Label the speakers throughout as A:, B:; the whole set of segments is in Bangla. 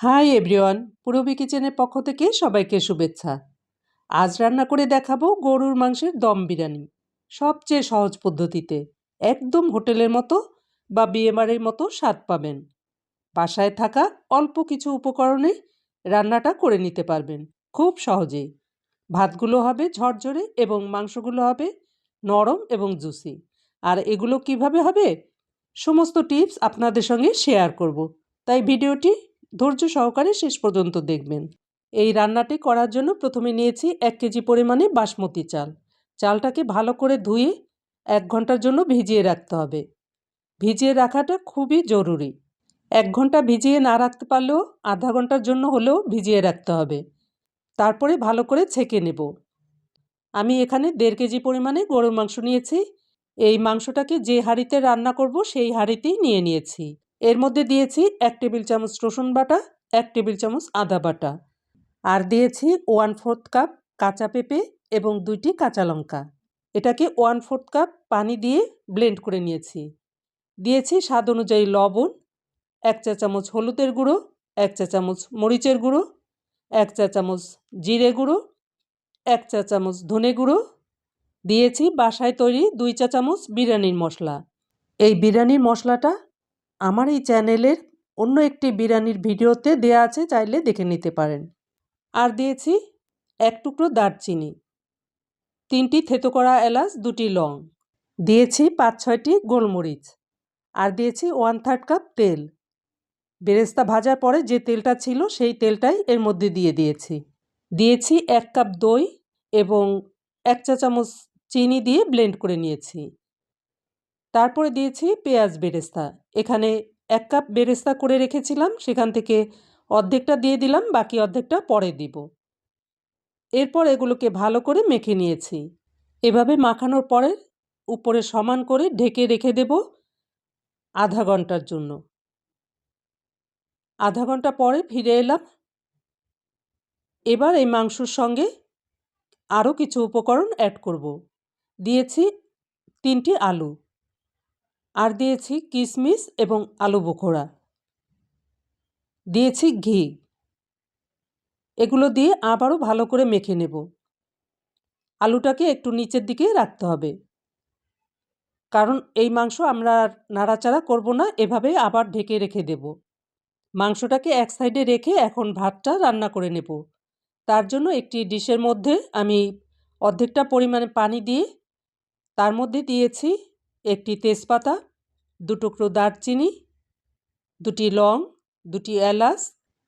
A: হাই এভরিওয়ান, পুরবী কিচেনের পক্ষ থেকে সবাইকে শুভেচ্ছা। আজ রান্না করে দেখাবো গরুর মাংসের দম বিরিয়ানি, সবচেয়ে সহজ পদ্ধতিতে, একদম হোটেলের মতো বা বিয়েবাড়ির মতো স্বাদ পাবেন। বাসায় থাকা অল্প কিছু উপকরণে রান্নাটা করে নিতে পারবেন, খুব সহজেই। ভাতগুলো হবে ঝরঝরে এবং মাংসগুলো হবে নরম এবং জুসি। আর এগুলো কীভাবে হবে? সমস্ত টিপস আপনাদের সঙ্গে শেয়ার করব। তাই ভিডিওটি ধৈর্য সহকারে শেষ পর্যন্ত দেখবেন। এই রান্নাটি করার জন্য প্রথমে নিয়েছি এক কেজি পরিমাণে বাসমতি চাল। চালটাকে ভালো করে ধুয়ে এক ঘণ্টার জন্য ভিজিয়ে রাখতে হবে। ভিজিয়ে রাখাটা খুবই জরুরি। এক ঘণ্টা ভিজিয়ে না রাখতে পারলেও আধা ঘণ্টার জন্য হলেও ভিজিয়ে রাখতে হবে। তারপরে ভালো করে ছেঁকে নেব। আমি এখানে দেড় কেজি পরিমাণে গরুর মাংস নিয়েছি। এই মাংসটাকে যে হাঁড়িতে রান্না করব সেই হাঁড়িতেই নিয়ে নিয়েছি। এর মধ্যে দিয়েছি এক টেবিল চামচ রসুন বাটা, এক টেবিল চামচ আদা বাটা। আর দিয়েছি ওয়ান ফোর্থ কাপ কাঁচা পেঁপে এবং দুইটি কাঁচা লঙ্কা। এটাকে ওয়ান ফোর্থ কাপ পানি দিয়ে ব্লেন্ড করে নিয়েছি। দিয়েছি স্বাদ অনুযায়ী লবণ, এক চা চামচ হলুদের গুঁড়ো, এক চা চামচ মরিচের গুঁড়ো, এক চা চামচ জিরে গুঁড়ো, এক চা চামচ ধনে গুঁড়ো। দিয়েছি বাসায় তৈরি দুই চা চামচ বিরিয়ানির মশলা। এই বিরিয়ানির মশলাটা আমার এই চ্যানেলের অন্য একটি বিরিয়ানির ভিডিওতে দেয়া আছে, চাইলে দেখে নিতে পারেন। আর দিয়েছি এক টুকরো দারচিনি, তিনটি থেতো করা এলাচ, দুটি লং। দিয়েছি পাঁচ, ছয়টি গোলমরিচ। আর দিয়েছি ওয়ান থার্ড কাপ তেল। বেরেস্তা ভাজার পরে যে তেলটা ছিল, সেই তেলটাই এর মধ্যে দিয়ে দিয়েছি। দিয়েছি এক কাপ দই এবং এক চা চামচ চিনি দিয়ে ব্লেন্ড করে নিয়েছি। তারপরে দিয়েছি পেঁয়াজ বেরেস্তা। এখানে এক কাপ বেরেস্তা করে রেখেছিলাম, সেখান থেকে অর্ধেকটা দিয়ে দিলাম, বাকি অর্ধেকটা পরে দিব। এরপর এগুলোকে ভালো করে মেখে নিয়েছি। এভাবে মাখানোর পরে উপরে সমান করে ঢেকে রেখে দেব আধা ঘণ্টার জন্য। আধা ঘণ্টা পরে ফিরে এলাম। এবার এই মাংসর সঙ্গে আরও কিছু উপকরণ অ্যাড করব। দিয়েছি তিনটি আলু। আর দিয়েছি কিশমিশ এবং আলু বোখোড়া দিয়েছি ঘি। এগুলো দিয়ে আবারও ভালো করে মেখে নেব। আলুটাকে একটু নিচের দিকে রাখতে হবে। কারণ এই মাংস আমরা নাড়াচাড়া করব না, এভাবে আবার ঢেকে রেখে দেব। মাংসটাকে এক সাইডে রেখে এখন ভাতটা রান্না করে নেব। তার জন্য একটি ডিশের মধ্যে আমি অর্ধেকটা পরিমাণে পানি দিয়ে তার মধ্যে দিয়েছি একটি তেজপাতা দুটুকরো দারচিনি, দুটি লং, দুটি এলাচ,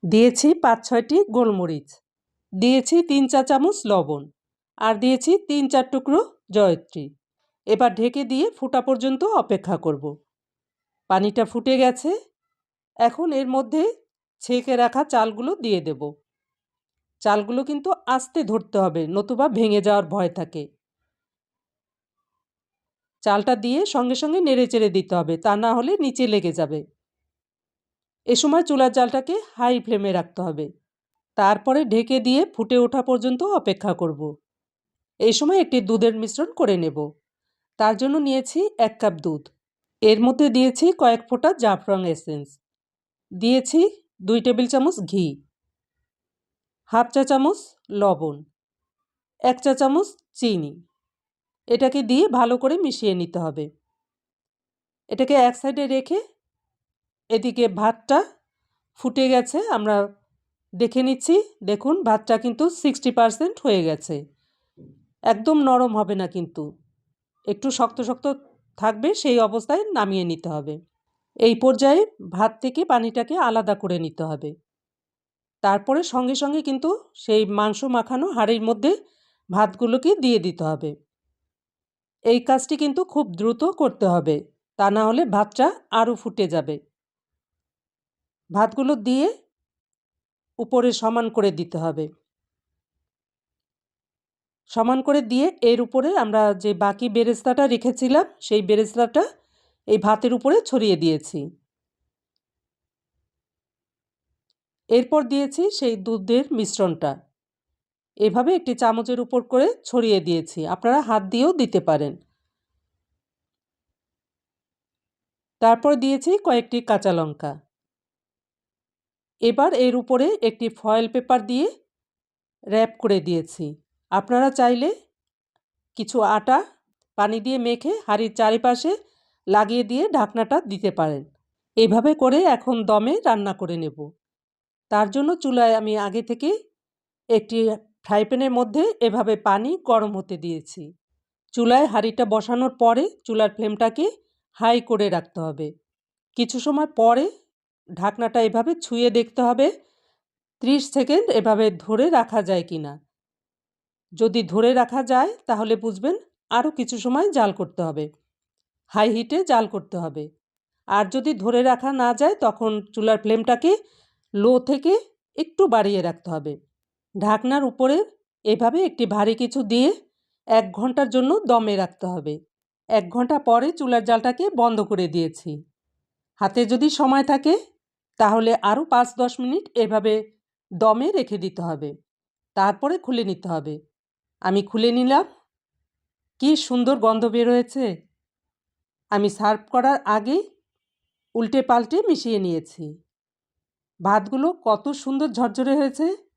A: দিয়েছি পাঁচ ছয়টি গোলমরিচ। দিয়েছি তিন চা চামচ লবণ আর দিয়েছি তিন চার টুকরো জয়ত্রী। এবার ঢেকে দিয়ে ফুটা পর্যন্ত অপেক্ষা করব। পানিটা ফুটে গেছে। এখন এর মধ্যে ছেঁকে রাখা চালগুলো দিয়ে দেব। চালগুলো কিন্তু আস্তে ধরতে হবে, নতুবা ভেঙে যাওয়ার ভয় থাকে। চালটা দিয়ে সঙ্গে সঙ্গে নেড়ে চেড়ে দিতে হবে। তা না হলে নিচে লেগে যাবে। এ সময় চুলার জালটাকে হাই ফ্লেমে রাখতে হবে। তারপরে ঢেকে দিয়ে ফুটে ওঠা পর্যন্ত অপেক্ষা করব। এই সময় একটি দুধের মিশ্রণ করে নেব। তার জন্য নিয়েছি এক কাপ দুধ। এর মধ্যে দিয়েছি কয়েক ফোঁটা জাফরং এসেন্স। দিয়েছি দুই টেবিল চামচ ঘি। হাফ চা চামচ লবণ। এক চা চামচ চিনি। এটাকে দিয়ে ভালো করে মিশিয়ে নিতে হবে। এটাকে এক সাইডে রেখে এদিকে ভাতটা ফুটে গেছে, আমরা দেখে নিচ্ছি। দেখুন, ভাতটা কিন্তু সিক্সটি পারসেন্ট হয়ে গেছে। একদম নরম হবে না কিন্তু। একটু শক্ত শক্ত থাকবে, সেই অবস্থায় নামিয়ে নিতে হবে। এই পর্যায়ে ভাত থেকে পানিটাকে আলাদা করে নিতে হবে। তারপরে সঙ্গে সঙ্গে কিন্তু সেই মাংস মাখানো হাঁড়ির মধ্যে ভাতগুলোকে দিয়ে দিতে হবে। এই কাজটি কিন্তু খুব দ্রুত করতে হবে। তা না হলে ভাতটা আরও ফুটে যাবে। ভাতগুলো দিয়ে উপরে সমান করে দিতে হবে। সমান করে দিয়ে এর উপরে আমরা যে বাকি বেরেস্তাটা রেখেছিলাম, সেই বেরেস্তাটা এই ভাতের উপরে ছড়িয়ে দিয়েছি। এরপর দিয়েছি সেই দুধের মিশ্রণটা। এভাবে একটি চামচের উপর করে ছড়িয়ে দিয়েছি। আপনারা হাত দিয়েও দিতে পারেন। তারপর দিয়েছি কয়েকটি কাঁচা লঙ্কা। এবার এর উপরে একটি ফয়েল পেপার দিয়ে র্যাপ করে দিয়েছি। আপনারা চাইলে কিছু আটা, পানি দিয়ে মেখে হাঁড়ির চারিপাশে লাগিয়ে দিয়ে ঢাকনাটা দিতে পারেন। এভাবে করে এখন দমে রান্না করে নেব। তার জন্য চুলায় আমি আগে থেকে একটি ফ্রাই প্যানের মধ্যে এভাবে পানি গরম হতে দিয়েছি। চুলায় হাঁড়িটা বসানোর পরে চুলার ফ্লেমটাকে হাই করে রাখতে হবে। কিছু সময় পরে ঢাকনাটা এভাবে ছুঁয়ে দেখতে হবে, ত্রিশ সেকেন্ড এভাবে ধরে রাখা যায় কি না যদি ধরে রাখা যায়, তাহলে বুঝবেন আরও কিছু সময় জাল করতে হবে। হাই হিটে জাল করতে হবে। আর যদি ধরে রাখা না যায়, তখন চুলার ফ্লেমটাকে লো থেকে একটু বাড়িয়ে রাখতে হবে। ঢাকনার উপরে এভাবে একটি ভারী কিছু দিয়ে এক ঘণ্টার জন্য দমে রাখতে হবে। এক ঘণ্টা পরে চুলার জালটাকে বন্ধ করে দিয়েছি। হাতে যদি সময় থাকে, তাহলে আরও পাঁচ দশ মিনিট এভাবে দমে রেখে দিতে হবে। তারপরে খুলে নিতে হবে। আমি খুলে নিলাম। কি সুন্দর গন্ধ বের হয়েছে। আমি সার্ভ করার আগে উল্টে পাল্টে মিশিয়ে নিয়েছি। ভাতগুলো কত সুন্দর ঝরঝরে হয়েছে।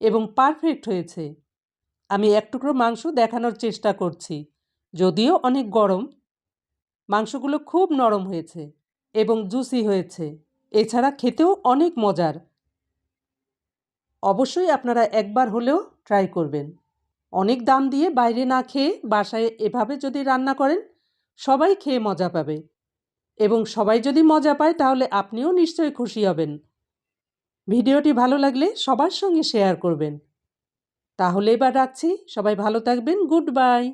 A: এবং পারফেক্ট হয়েছে। আমি এক টুকরো মাংস দেখানোর চেষ্টা করছি, যদিও অনেক গরম। মাংসগুলো খুব নরম হয়েছে এবং জুসি হয়েছে, এছাড়া খেতেও অনেক মজার। অবশ্যই আপনারা একবার হলেও ট্রাই করবেন। অনেক দাম দিয়ে বাইরে না খেয়ে বাসায় এভাবে যদি রান্না করেন, সবাই খেয়ে মজা পাবে। এবং সবাই যদি মজা পায়, তাহলে আপনিও নিশ্চয়ই খুশি হবেন। ভিডিওটি ভালো লাগলে সবার সঙ্গে শেয়ার করবেন। তাহলে এবার রাখছি। সবাই ভালো থাকবেন। Good bye.